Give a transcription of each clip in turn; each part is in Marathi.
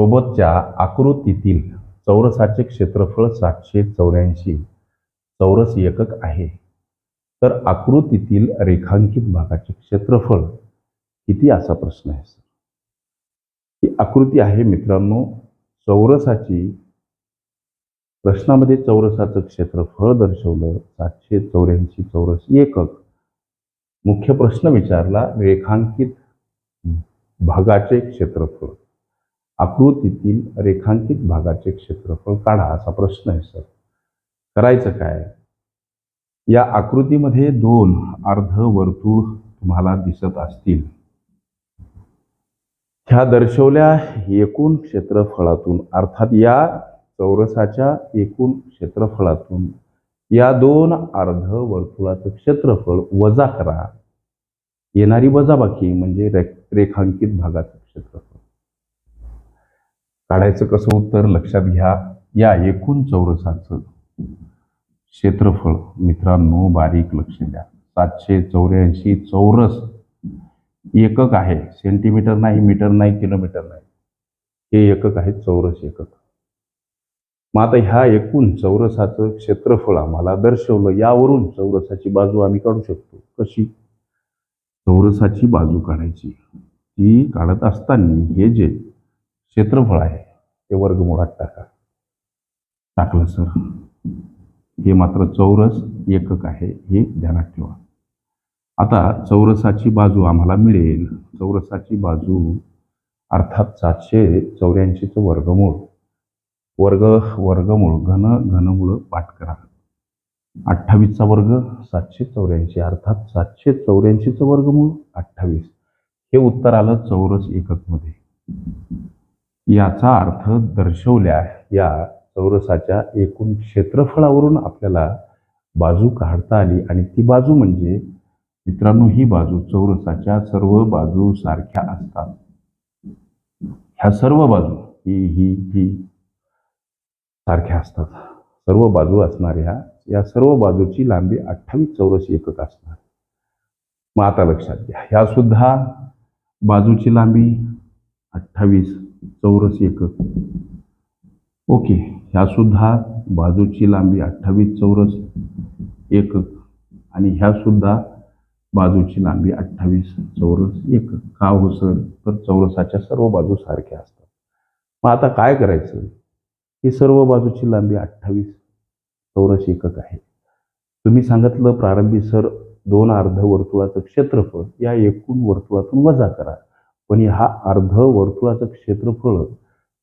सोबतच्या आकृतीतील चौरसाचे क्षेत्रफळ सातशे चौऱ्याऐंशी. चौरस एकक आहे. तर आकृतीतील रेखांकित भागाचे क्षेत्रफळ किती असा प्रश्न आहे सर? ही आकृती आहे मित्रांनो चौरसाची प्रश्नामध्ये चौरसाचं क्षेत्रफळ दर्शवलं सातशे चौऱ्याऐंशी चौरस एकक. मुख्य प्रश्न विचारला रेखांकित भागाचे क्षेत्रफळ. आकृतीतील रेखांकित भागाचे क्षेत्रफळ काढा असा प्रश्न आहे सर. करायचं काय? या आकृतीमध्ये दोन अर्ध वर्तुळ तुम्हाला दिसत असतील. ह्या दर्शवल्या एकूण क्षेत्रफळातून अर्थात या चौरसाच्या एकूण क्षेत्रफळातून या दोन अर्ध वर्तुळाचं क्षेत्रफळ वजा करा. येणारी वजाबाकी म्हणजे रे रेखांकित भागाचं क्षेत्रफळ. काढायचं कसं उत्तर? लक्षात घ्या. या एकूण चौरसाचं क्षेत्रफळ मित्रांनो बारीक लक्ष द्या. सातशे चौऱ्याऐंशी चौरस एकक आहे. सेंटीमीटर नाही मीटर नाही किलोमीटर नाही. हे एकक आहे चौरस एकक. मग आता ह्या एकूण चौरसाचं क्षेत्रफळ आम्हाला दर्शवलं. यावरून चौरसाची बाजू आम्ही काढू शकतो. कशी? चौरसाची बाजू काढायची. ती काढत असताना हे जे क्षेत्रफळ आहे ते वर्गमुळात टाका. टाकलं सर. हे मात्र चौरस एकक आहे हे ध्यानात ठेवा. आता चौरसाची बाजू आम्हाला मिळेल. चौरसाची बाजू अर्थात सातशे चौऱ्याऐंशीचं वर्गमूळ. वर्ग वर्गमूळ घन घनमूळ पाठ करा. अठ्ठावीसचा वर्ग सातशे चौऱ्याऐंशी. अर्थात सातशे चौऱ्याऐंशीचं वर्गमूळ अठ्ठावीस. हे उत्तर आलं चौरस एककमध्ये. याचा अर्थ दर्शवल्या या चौरसाच्या एकूण क्षेत्रफळावरून आपल्याला बाजू काढता आली आणि ती बाजू म्हणजे मित्रांनो ही बाजू चौरसाच्या सर्व बाजू सारख्या असतात. ह्या सर्व बाजू ही ही ही सारख्या असतात. सर्व बाजू असणाऱ्या या सर्व बाजूची लांबी अठ्ठावीस चौरस एकक असणार. मग आता लक्षात घ्या. ह्या सुद्धा बाजूची लांबी अठ्ठावीस चौरस एकक ओके ह्यासुद्धा बाजूची लांबी अठ्ठावीस चौरस एकक आणि ह्यासुद्धा बाजूची लांबी अठ्ठावीस चौरस एकक का हो सर? तर चौरसाच्या सर्व बाजू सारख्या असतात. मग आता काय करायचं? ही सर्व बाजूची लांबी अठ्ठावीस चौरस एकक आहे. तुम्ही सांगितलं प्रारंभी सर दोन अर्ध वर्तुळाचं क्षेत्रफळ या एकूण वर्तुळातून वजा करा. पण हा अर्धवर्तुळाचं क्षेत्रफळ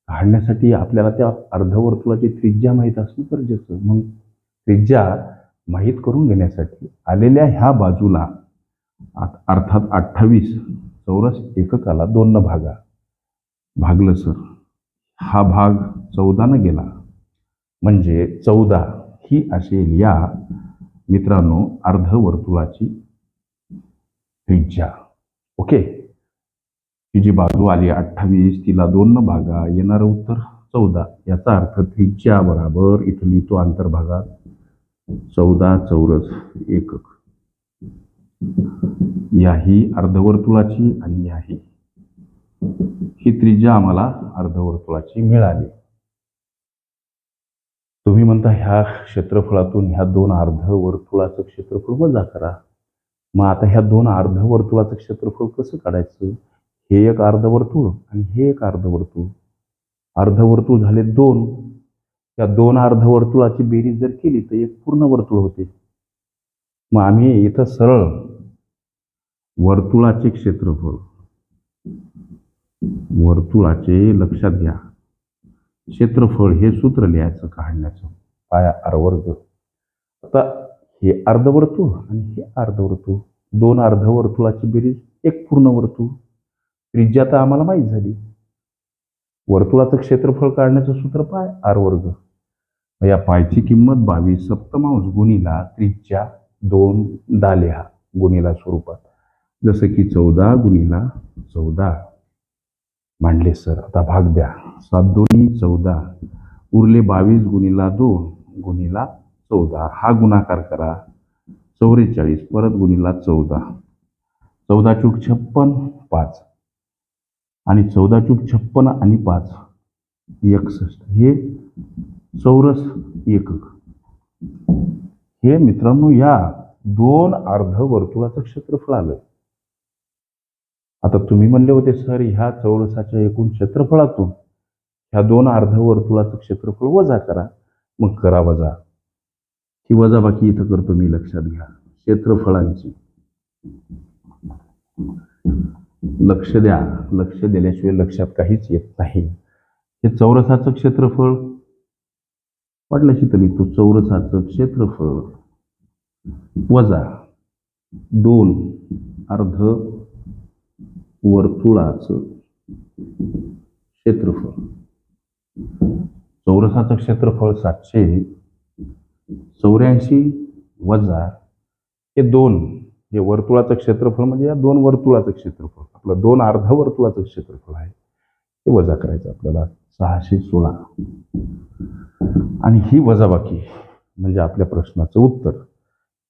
काढण्यासाठी आपल्याला त्या अर्धवर्तुळाची त्रिज्या माहीत असणं गरजेचं. मग त्रिज्या माहीत करून घेण्यासाठी आलेल्या ह्या बाजूला आत- अर्थात अठ्ठावीस चौरस एककाला दोन भागा. भागलं सर. हा भाग चौदानं गेला. म्हणजे चौदा ही असेल या मित्रांनो अर्धवर्तुळाची त्रिज्या. ओके? ही जी बाजू आली अठ्ठावीस तिला दोन भागा येणारं उत्तर चौदा. याचा अर्थ त्रिज्या बराबर इथली तो अंतर्भागात चौदा चौरस एकक. याही अर्धवर्तुळाची आणि याही. ही त्रिज्या आम्हाला अर्धवर्तुळाची मिळाली. तुम्ही म्हणता ह्या क्षेत्रफळातून ह्या दोन अर्धवर्तुळाचं क्षेत्रफळ वजा करा. मग आता ह्या दोन अर्धवर्तुळाचं क्षेत्रफळ कसं काढायचं? हे एक अर्धवर्तुळ आणि हे एक अर्धवर्तुळ. अर्धवर्तुळ झाले दोन. त्या दोन अर्धवर्तुळाची बेरीज जर केली तर एक पूर्ण वर्तुळ होते. मग आम्ही इथं सरळ वर्तुळाचे क्षेत्रफळ वर्तुळाचे लक्षात घ्या. क्षेत्रफळ हे सूत्र लिहायचं काढण्याचं. पाया अर्वर्ग आता हे अर्धवर्तुळ आणि हे अर्धवर्तुळ दोन अर्धवर्तुळाची बेरीज एक पूर्ण वर्तुळ. त्रिज्या तर आम्हाला माहीत झाली. वर्तुळाचं क्षेत्रफळ काढण्याचं सूत्र पाय आर वर्ग. या पायची किंमत बावीस सप्तमांश गुणीला त्रिज्या दोन दालिहा गुणीला स्वरूपात. जसं की चौदा गुणीला चौदा. मांडले सर आता भाग द्या. सात दोन्ही चौदा. उरले बावीस गुणीला दोन गुणीला चौदा. हा गुणाकार करा. चौवेचाळीस परत गुणीला चौदा. चौदा चूक छप्पन पाच. आणि चौदा चूक छप्पन आणि पाच. एकसष्ट. हे चौरस एकक. हे मित्रांनो या दोन अर्ध वर्तुळाचं क्षेत्रफळ आलं आता तुम्ही म्हणले होते सर ह्या चौरसाच्या एकूण क्षेत्रफळातून ह्या दोन अर्ध वर्तुळाचं क्षेत्रफळ वजा करा. मग करा वजा. ही वजाबाकी इथं करतो मी लक्षात घ्या. क्षेत्रफळांची. लक्ष द्या. लक्ष दिल्याशिवाय लक्षात काहीच येत नाही. हे चौरसाचं क्षेत्रफळ वाटल्याशी तरी तो चौरसाचं क्षेत्रफळ वजा दोन अर्ध वर्तुळाचं क्षेत्रफळ. चौरसाचं क्षेत्रफळ सातशे चौऱ्याऐंशी वजा हे दोन हे वर्तुळाचं क्षेत्रफळ म्हणजे या दोन वर्तुळाचं क्षेत्रफळ. आपलं दोन अर्धवर्तुळाचं क्षेत्रफळ आहे. ते वजा करायचं आपल्याला सहाशे सोळा. आणि ही वजाबाकी म्हणजे आपल्या प्रश्नाचं उत्तर.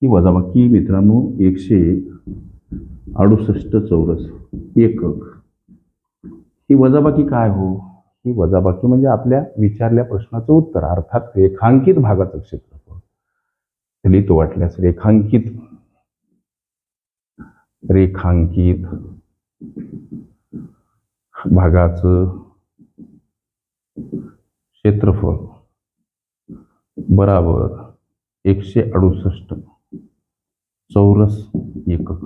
ही वजाबाकी मित्रांनो एकशे अडुसष्ट चौरस एकक ही वजाबाकी काय हो? ही वजाबाकी म्हणजे आपल्या विचारल्या प्रश्नाचं उत्तर. अर्थात रेखांकित भागाचं क्षेत्रफळ. तो वाटल्यास रेखांकित रेखांकित भागाचं क्षेत्रफळ बराबर एकशे अडुसष्ट चौरस एकक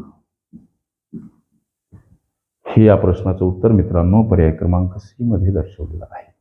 हे या प्रश्नाचं उत्तर मित्रांनो पर्याय क्रमांक सी मध्ये दर्शवलेलं आहे.